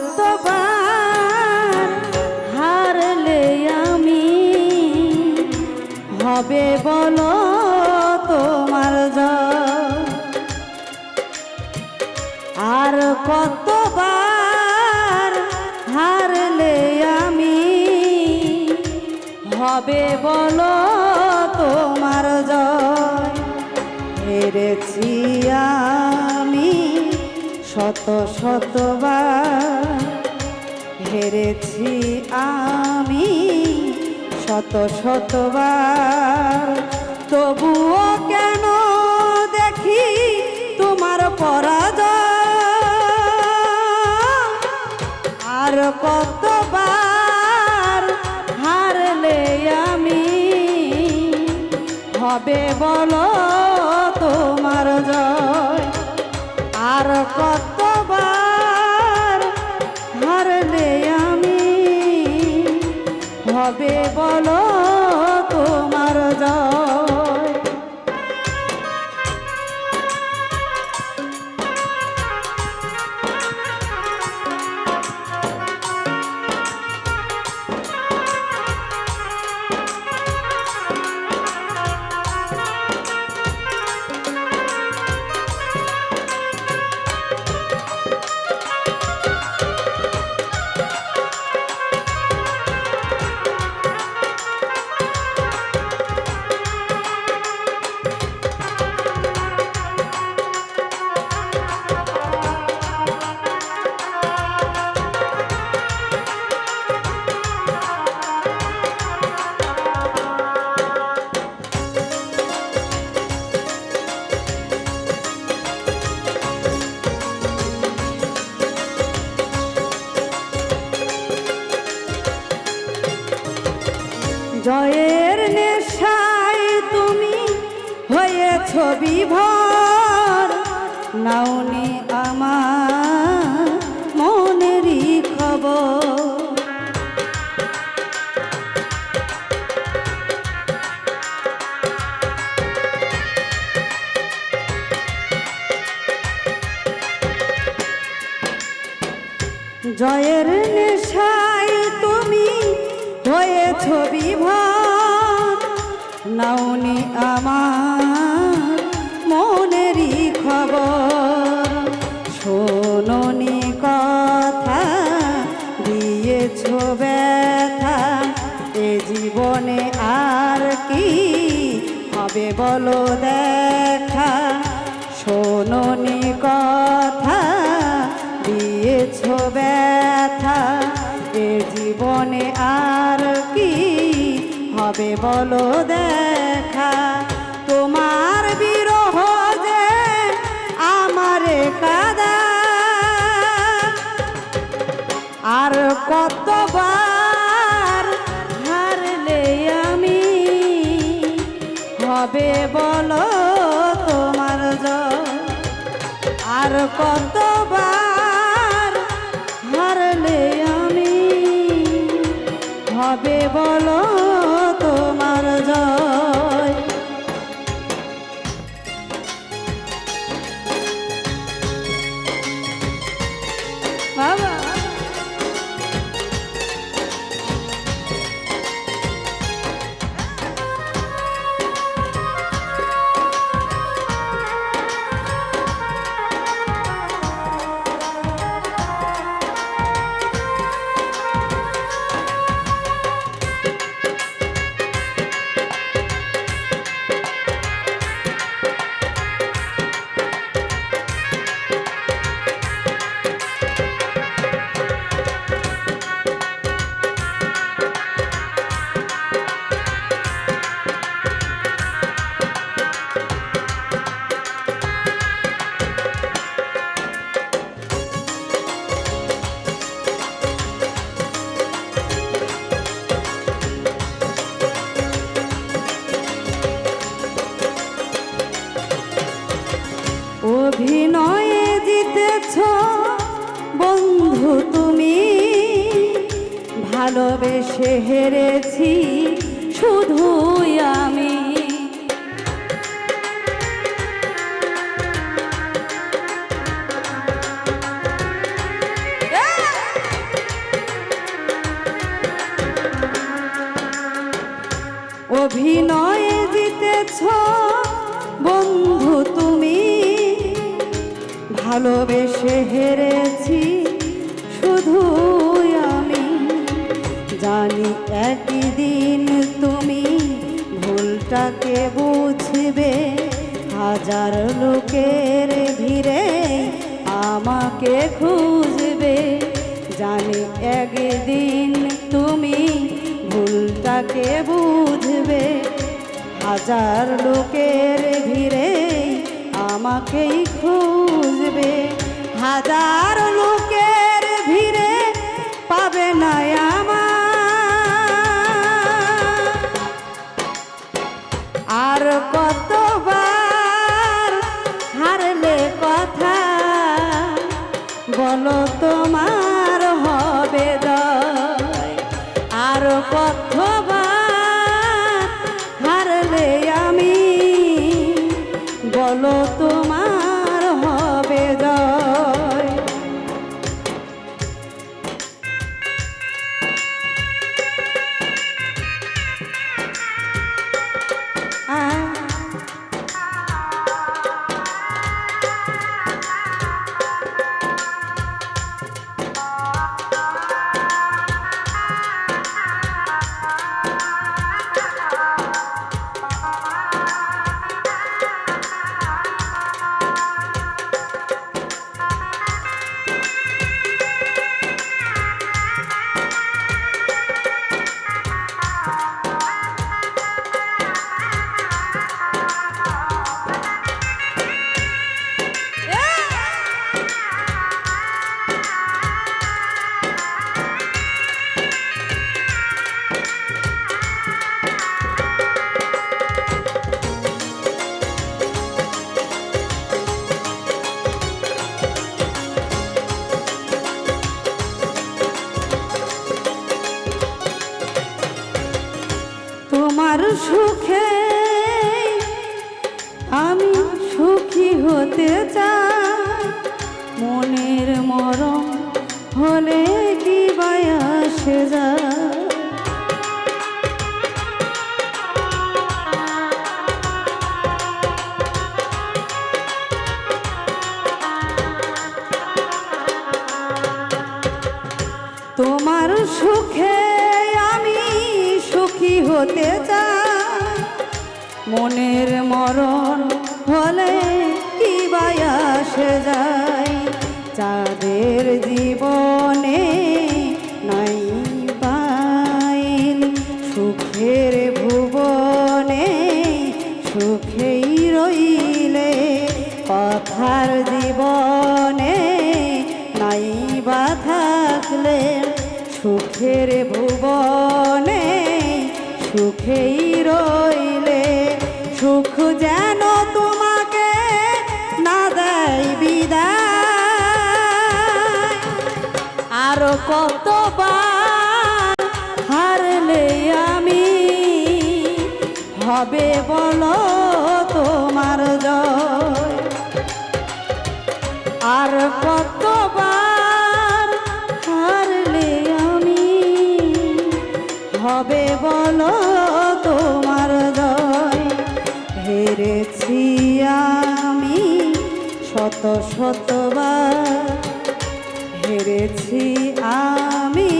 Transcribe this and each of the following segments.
আর কতবার হারলে আমি? হবে বলো তোমার আর কতবার হারলে আমি? হবে বলো তোমার জয়। হেরেছি আমি শত শতবার হেরেছি আমি, শত শতবার। তবুও কেন দেখি তোমার পরাজয়? আর কতবার হারলে আমি? হবে বলো বিভর নাওনি বলো দেখা শোননি কথা, দিয়েছ ব্যথা, এ জীবনে আর কি হবে বলো দেখা? তোমার বিরহ যে আমারে কাদা, আর কতবার বলো অভিনয়ে জিতেছ। বন্ধু তুমি ভালোবেসে হেরেছি শুধুই ভালোবেসে হেরেছি শুধু আমি। জানি একদিন তুমি ভুলটাকে বুঝবে। হাজার লোকের ভিড়ে আমাকে খুঁজবে। জানি একদিন তুমি ভুলটাকে বুঝবে। হাজার লোকের ভিড়ে আমাকেই খুঁজবে হাজার লোকের ভিড়ে পাবে না আমার। আর কতবার হারলে কথা বলো তোমার হবে দয়। আর কতবার সুখে, আমি সুখী হতে চাই। মনের মরম হলে কি বায়াসে যায়? তোমার সুখে আমি সুখী হতে চাই। মনের মরণ হলে কি বায়াসে যায়। চাঁদের জীবনে নাই পাইল, সুখের ভুবনে সুখেই রইলে, কথার জীবনে নাই বা থাকলে সুখের কতবার হারলে আমি? হবে বলো তোমার জয়। আর কতবার হারলে আমি? হবে বলো তোমার জয়। হেরেছি আমি শত শতবার। হেরেছি আমি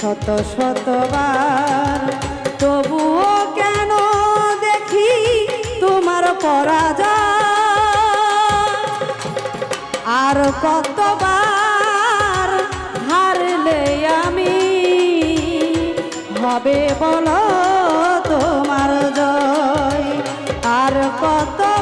শত শতবার। তবুও কেন দেখি তোমার পরাজয়? আর কতবার হারলে আমি? হবে বলো তোমার জয়। আর কতবার